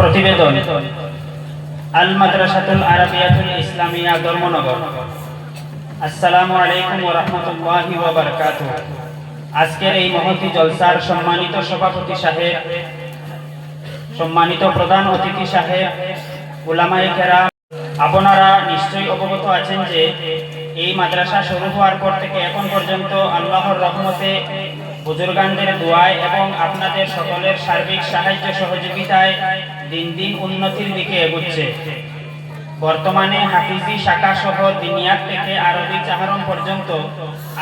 প্রতিবেদন। আল মাদ্রাসাতুল আরাবিয়াতুল ইসলামিয়া, ধর্মনগর। আসসালামু আলাইকুম ওয়া রাহমাতুল্লাহি ওয়া বারাকাতুহু। আজকের এই মহতি জলসার সম্মানিত সভাপতি সাহেব, সম্মানিত প্রধান অতিথি সাহেব, উলামায়ে কেরাম, আপনারা নিশ্চয়ই অবগত আছেন যে এই মাদ্রাসা শুরু হওয়ার পর থেকে এখন পর্যন্ত আল্লাহর রহমতে বুজুর্গানদের দোয়ায় এবং আপনাদের সকলের সার্বিক সাহায্য সহযোগিতায় দিন দিন উন্নতির দিকে এগুচ্ছে। বর্তমানে হাফিজি শাখা সহ দিনিয়াত থেকে আরবি চাহারম পর্যন্ত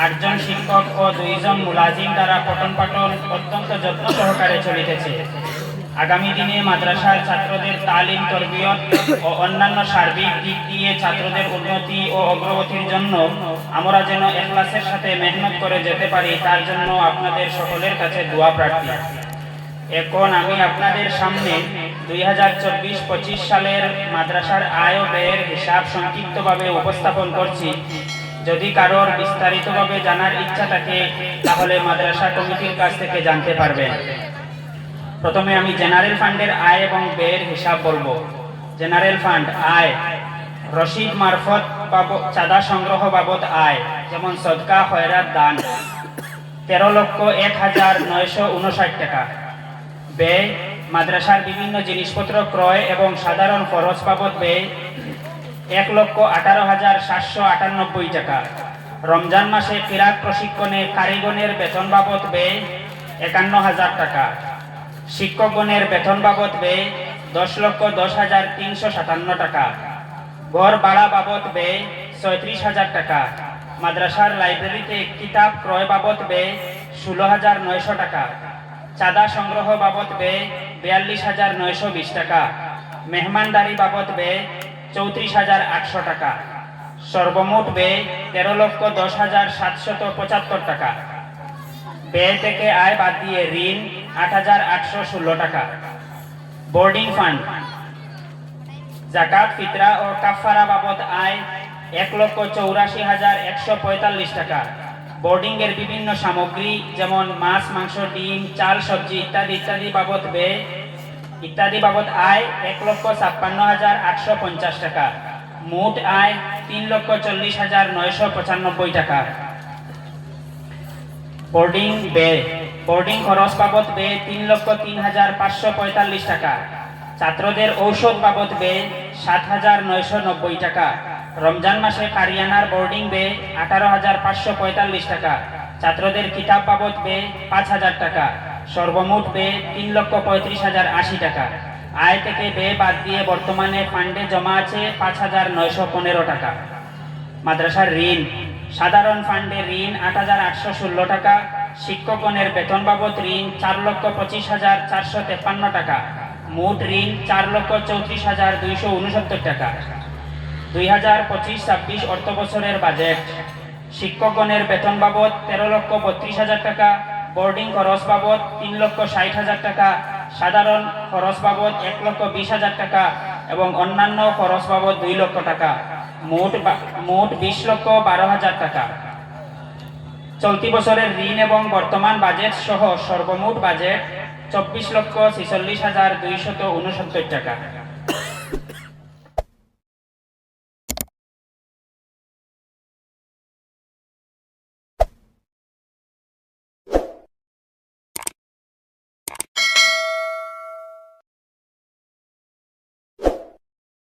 আটজন শিক্ষক ও দুইজন মুলাজিম দ্বারা পঠন পাঠন অত্যন্ত যত্ন সহকারে চলিতেছে। আগামী দিনে মাদ্রাসার ছাত্রদের তালিম, তরবিয়ত ও অন্যান্য সার্বিক দিক দিয়ে ছাত্রদের উন্নতি ও অগ্রগতির জন্য আমরা যেন এখলাসের সাথে মেহনত করে যেতে পারি, তার জন্য আপনাদের সকলের কাছে দোয়া প্রার্থী। এখন আমি আপনাদের সামনে দুই হাজার চব্বিশ পঁচিশ সালের মাদ্রাসার আয় ব্যয়ের হিসাব সংক্ষিপ্তভাবে উপস্থাপন করছি। যদি কারোর বিস্তারিতভাবে জানার ইচ্ছা থাকে, তাহলে মাদ্রাসা কমিটির কাছ থেকে জানতে পারবেন। প্রথমে আমি জেনারেল ফান্ডের আয় এবং ব্যয়ের হিসাব বলব। জেনারেল ফান্ড আয়, রসিদ মারফত বাবদ চাঁদা সংগ্রহ বাবদ আয়, যেমন সদকা, খয়রাত, দান। তেরো লক্ষ এক হাজার নয়শো উনষাট টাকা। ব্যয়, মাদ্রাসার বিভিন্ন জিনিসপত্র ক্রয় এবং সাধারণ খরচ বাবদ ব্যয়, এক লক্ষ আঠারো হাজার সাতশো আটানব্বই টাকা। রমজান মাসে কিরাত প্রশিক্ষণে কারিগণের বেতন বাবদ ব্যয়, একান্ন হাজার টাকা। শিক্ষকগণের বেতন বাবদ ব্যয় দশ লক্ষ দশ হাজার তিনশো সাতান্ন টাকা। ঘর ভাড়া বাবদ ব্যয় ছয়ত্রিশ হাজার টাকা। মাদ্রাসার লাইব্রেরিতে কিতাব ক্রয় বাবদ ব্যয় ষোলো হাজার নয়শো টাকা। চাঁদা সংগ্রহ বাবদ ব্যয় বিয়াল্লিশ হাজার নয়শো বিশ টাকা। মেহমানদারি বাবদ ব্যয় চৌত্রিশ হাজার আটশো টাকা। সর্বমোট ব্যয় তেরো লক্ষ দশ হাজার সাতশত পঁচাত্তর টাকা। ব্যয় থেকে আয় বাদ দিয়ে ঋণ আট হাজার আটশো ষোলো টাকা। Boarding fund. জাকাত, ফিতরা ও কাফারা বাবদ আয় এক লক্ষ চৌরাশি হাজার একশো পঁয়তাল্লিশ টাকা। বোর্ডিং এর বিভিন্ন সামগ্রী যেমন মাছ, মাংস, ডিম, চাল, সবজি ইত্যাদি ইত্যাদি বাবদ ব্যয় ইত্যাদি বাবদ আয় এক লক্ষ ছাপ্পান্ন হাজার আটশো পঞ্চাশ টাকা। মোট আয় তিন লক্ষ চল্লিশ হাজার নয়শো পঁচানব্বই টাকা। বোর্ডিং ব্যয়। বোর্ডিং খরচ বাবদ ব্যয় তিন লক্ষ তিন হাজার পাঁচশো পঁয়তাল্লিশ টাকা। ছাত্রদের ঔষধ বাবদ ব্যয় সাত হাজার নয়শো নব্বই টাকা। রমজান মাসে কারিয়ানার বোর্ডিং ব্যয় আঠারো হাজার পাঁচশো পঁয়তাল্লিশ টাকা। ছাত্রদের কিতাব বাবদ ব্যয় পাঁচ হাজার টাকা। সর্বমোট ব্যয় তিন লক্ষ পঁয়ত্রিশ হাজার আশি টাকা। আয় থেকে ব্যয় বাদ দিয়ে বর্তমানে ফান্ডে জমা আছে পাঁচ হাজার নয়শো পনেরো টাকা। মাদ্রাসার ঋণ সাধারণ ফান্ডে ঋণ আট হাজার আটশো ষোলো টাকা শিক্ষকগণের বেতন বাবদ ঋণ চার লক্ষ পঁচিশ হাজার চারশো তেপ্পান্ন টাকা, মোট ঋণ চার লক্ষ চৌত্রিশ হাজার দুইশো উনসত্তর টাকা। দুই হাজার পঁচিশ ছাব্বিশ অর্থ বছরের বাজেট শিক্ষকগণের বেতন বাবদ তেরো লক্ষ বত্রিশ হাজার টাকা, বোর্ডিং খরচ বাবদ তিন লক্ষ ষাট হাজার টাকা, সাধারণ খরচ বাবদ এক লক্ষ বিশ হাজার টাকা এবং অন্যান্য খরচ বাবদ দুই লক্ষ টাকা। মোট মোট বিশ লক্ষ বারো হাজার টাকা। চলতি বছরের ঋণ এবং বর্তমান বাজেট সহ সর্বমোট বাজেট চব্বিশ লক্ষ ছেচল্লিশ হাজার দুইশত উনসত্তর টাকা।